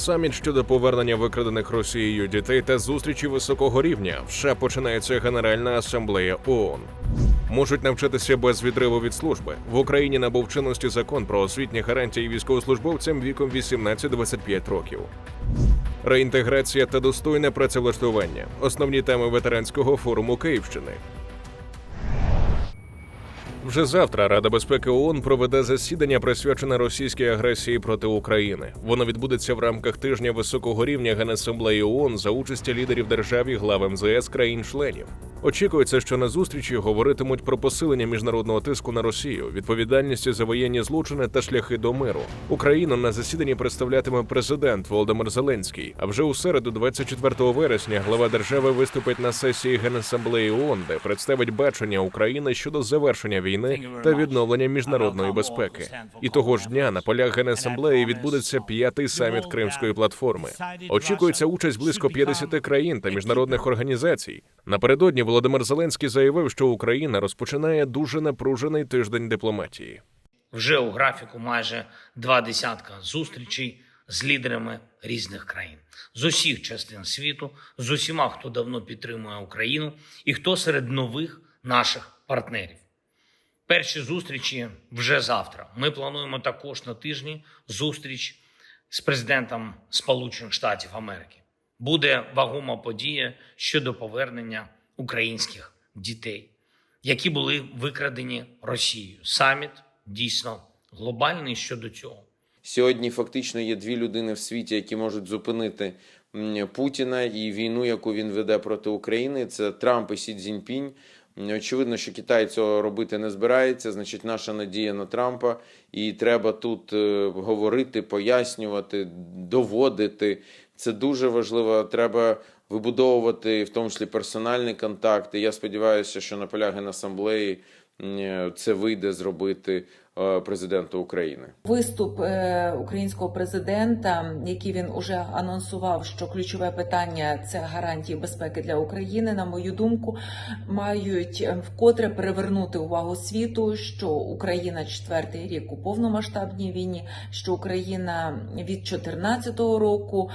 Саміт щодо повернення викрадених Росією дітей та зустрічі високого рівня. В США починається Генеральна асамблея ООН. Можуть навчатися без відриву від служби. В Україні набув чинності закон про освітні гарантії військовослужбовцям віком 18-25 років. Реінтеграція та достойне працевлаштування основні теми ветеранського форуму Київщини. Вже завтра Рада безпеки ООН проведе засідання, присвячене російській агресії проти України. Воно відбудеться в рамках тижня високого рівня Генасамблеї ООН за участі лідерів держав і глав МЗС країн-членів. Очікується, що на зустрічі говоритимуть про посилення міжнародного тиску на Росію, відповідальність за воєнні злочини та шляхи до миру. Україну на засіданні представлятиме президент Володимир Зеленський. А вже у середу, 24 вересня, глава держави виступить на сесії Генасамблеї ООН, де представить бачення України щодо завершення війни та відновлення міжнародної безпеки. І того ж дня на полях Генасамблеї відбудеться п'ятий саміт Кримської платформи. Очікується участь близько 50 країн та міжнародних організацій. Напередодні Володимир Зеленський заявив, що Україна розпочинає дуже напружений тиждень дипломатії. Вже у графіку майже два десятка зустрічей з лідерами різних країн з усіх частин світу, з усіма, хто давно підтримує Україну, і хто серед нових наших партнерів. Перші зустрічі вже завтра. Ми плануємо також на тижні зустріч з президентом Сполучених Штатів Америки. Буде вагома подія щодо повернення українських дітей, які були викрадені Росією. Саміт дійсно глобальний щодо цього. Сьогодні фактично є дві людини в світі, які можуть зупинити Путіна і війну, яку він веде проти України. Це Трамп і Сі Цзіньпінь. Очевидно, що Китай цього робити не збирається. Значить, наша надія на Трампа, і треба тут е, говорити, пояснювати, доводити. Це дуже важливо. Треба вибудовувати в тому числі персональні контакти. Я сподіваюся, що на полях Генасамблеї це вийде зробити е, президенту України. Виступ е, українського президента, який він уже анонсував, що ключове питання це гарантії безпеки для України. На мою думку, мають е, вкотре привернути увагу світу, що Україна четвертий рік у повномасштабній війні, що Україна від 2014 року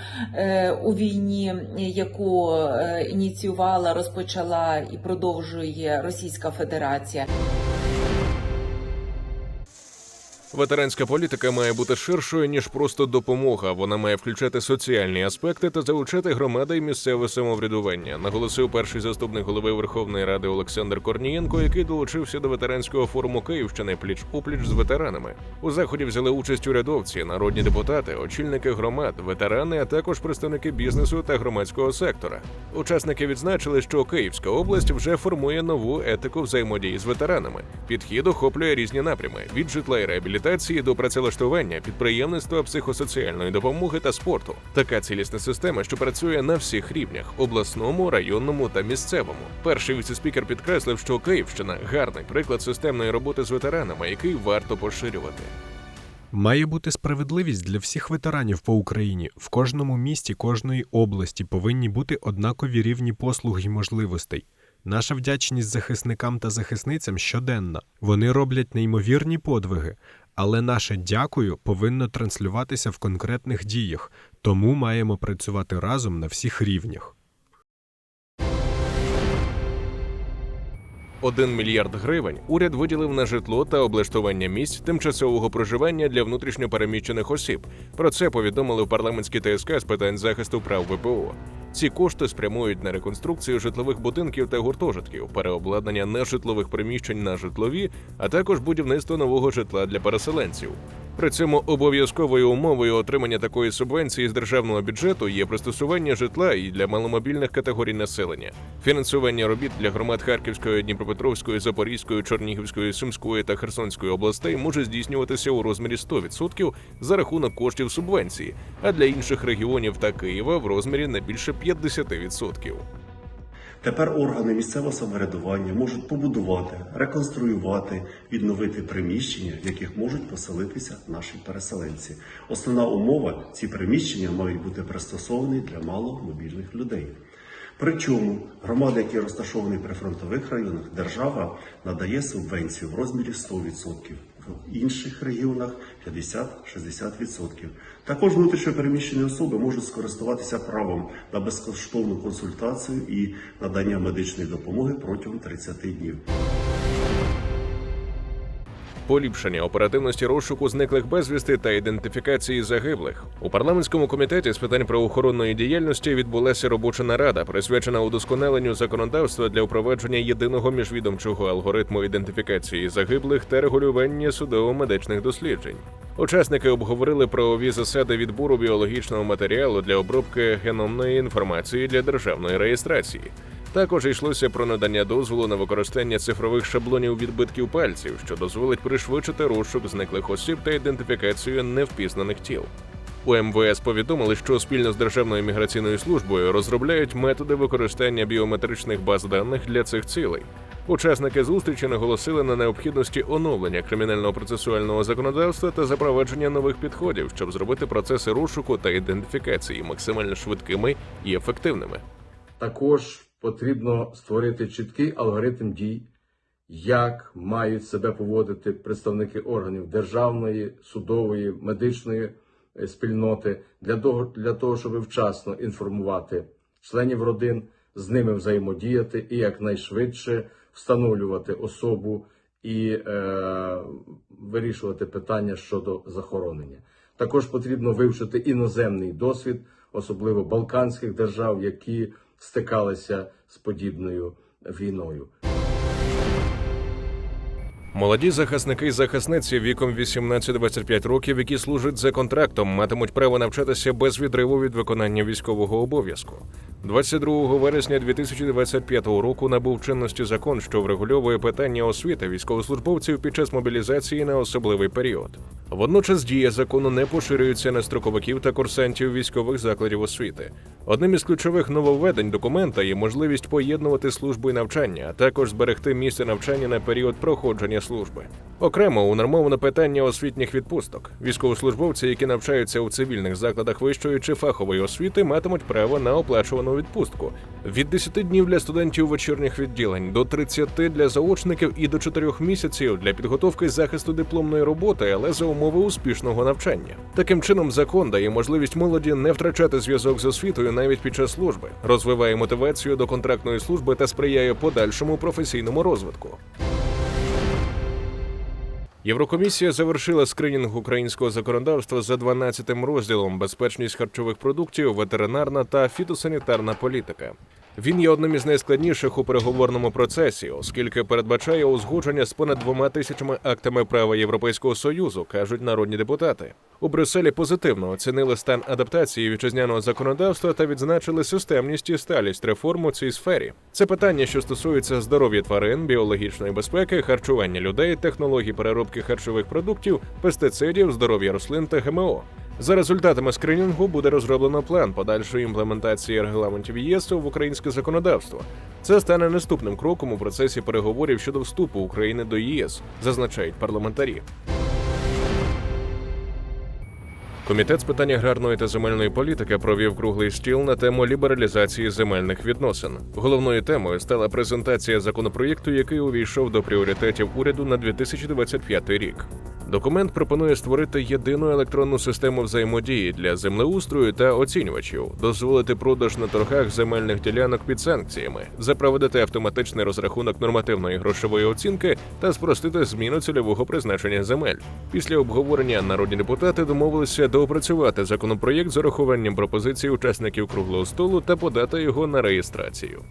у війні, яку ініціювала, розпочала і продовжує Російська Федерація. Ветеранська політика має бути ширшою ніж просто допомога. Вона має включати соціальні аспекти та залучати громади і місцеве самоврядування. Наголосив перший заступник голови Верховної Ради Олександр Корнієнко, який долучився до ветеранського форуму Київщини пліч опліч з ветеранами. У заході взяли участь урядовці, народні депутати, очільники громад, ветерани, а також представники бізнесу та громадського сектора. Учасники відзначили, що Київська область вже формує нову етику взаємодії з ветеранами. Підхід охоплює різні напрями від житла і реабілітації до працевлаштування, підприємництва, психосоціальної допомоги та спорту. Така цілісна система, що працює на всіх рівнях обласному, районному та місцевому. Перший віцеспікер підкреслив, що Київщина гарний приклад системної роботи з ветеранами, який варто поширювати. Має бути справедливість для всіх ветеранів по Україні. В кожному місті кожної області повинні бути однакові рівні послуг і можливостей. Наша вдячність захисникам та захисницям щоденна. Вони роблять неймовірні подвиги, але наше дякую повинно транслюватися в конкретних діях, тому маємо працювати разом на всіх рівнях. 1 мільярд гривень уряд виділив на житло та облаштування місць тимчасового проживання для внутрішньопереміщених осіб. Про це повідомили в парламентській ТСК з питань захисту прав ВПО. Ці кошти спрямують на реконструкцію житлових будинків та гуртожитків, переобладнання нежитлових приміщень на житлові, а також будівництво нового житла для переселенців. При цьому обов'язковою умовою отримання такої субвенції з державного бюджету є пристосування житла і для маломобільних категорій населення, фінансування робіт для громад Харківської, Дніпропетровської, Запорізької, Чернігівської, Сумської та Херсонської областей може здійснюватися у розмірі 100% за рахунок коштів субвенції, а для інших регіонів та Києва в розмірі не більше 50%. Тепер органи місцевого самоврядування можуть побудувати, реконструювати, відновити приміщення, в яких можуть поселитися наші переселенці. Основна умова ці приміщення мають бути пристосовані для маломобільних людей. Причому громади, які розташовані при фронтових районах, держава надає субвенцію в розмірі 100%. В інших регіонах 50-60%. Також внутрішньо переміщені особи можуть скористуватися правом на безкоштовну консультацію і надання медичної допомоги протягом 30 днів. Поліпшення оперативності розшуку зниклих безвісти та ідентифікації загиблих у парламентському комітеті з питань правоохоронної діяльності відбулася робоча нарада, присвячена удосконаленню законодавства для впровадження єдиного міжвідомчого алгоритму ідентифікації загиблих та регулювання судово-медичних досліджень. Учасники обговорили правові засади відбору біологічного матеріалу для обробки геномної інформації для державної реєстрації. Також йшлося про надання дозволу на використання цифрових шаблонів відбитків пальців, що дозволить пришвидшити розшук зниклих осіб та ідентифікацію невпізнаних тіл. У МВС повідомили, що спільно з Державною міграційною службою розробляють методи використання біометричних баз даних для цих цілей. Учасники зустрічі наголосили на необхідності оновлення кримінального процесуального законодавства та запровадження нових підходів, щоб зробити процеси розшуку та ідентифікації максимально швидкими і ефективними. Також потрібно створити чіткий алгоритм дій, як мають себе поводити представники органів державної, судової, медичної е, спільноти для того, для того, щоб вчасно інформувати членів родин, з ними взаємодіяти і якнайшвидше встановлювати особу і е, вирішувати питання щодо захоронення. Також потрібно вивчити іноземний досвід, особливо балканських держав, які стикалися з подібною війною. Молоді захисники і захисниці віком 18-25 років, які служать за контрактом, матимуть право навчатися без відриву від виконання військового обов'язку. 22 вересня 2025 року набув чинності закон, що врегульовує питання освіти військовослужбовців під час мобілізації на особливий період. Водночас дія закону не поширюється на строковиків та курсантів військових закладів освіти. Одним із ключових нововведень документа є можливість поєднувати службу і навчання, а також зберегти місце навчання на період проходження служби. Окремо унормовано питання освітніх відпусток. Військовослужбовці, які навчаються у цивільних закладах вищої чи фахової освіти, матимуть право на оплачувану відпустку від 10 днів для студентів вечірніх відділень до 30 для заочників і до 4 місяців для підготовки захисту дипломної роботи, але за умови успішного навчання. Таким чином, закон дає можливість молоді не втрачати зв'язок з освітою навіть під час служби, розвиває мотивацію до контрактної служби та сприяє подальшому професійному розвитку. Єврокомісія завершила скринінг українського законодавства за 12-м розділом безпечність харчових продуктів, ветеринарна та фітосанітарна політика. Він є одним із найскладніших у переговорному процесі, оскільки передбачає узгодження з понад двома тисячами актами права Європейського союзу, кажуть народні депутати. У Брюсселі позитивно оцінили стан адаптації вітчизняного законодавства та відзначили системність і сталість реформ у цій сфері. Це питання, що стосується здоров'я тварин, біологічної безпеки, харчування людей, технологій переробки харчових продуктів, пестицидів, здоров'я рослин та ГМО. За результатами скринінгу буде розроблено план подальшої імплементації регламентів ЄС в українське законодавство. Це стане наступним кроком у процесі переговорів щодо вступу України до ЄС, зазначають парламентарі. Комітет з питань аграрної та земельної політики провів круглий стіл на тему лібералізації земельних відносин. Головною темою стала презентація законопроєкту, який увійшов до пріоритетів уряду на 2025 рік. Документ пропонує створити єдину електронну систему взаємодії для землеустрою та оцінювачів, дозволити продаж на торгах земельних ділянок під санкціями, запровадити автоматичний розрахунок нормативної грошової оцінки та спростити зміну цільового призначення земель. Після обговорення народні депутати домовилися доопрацювати законопроєкт з урахуванням пропозицій учасників круглого столу та подати його на реєстрацію.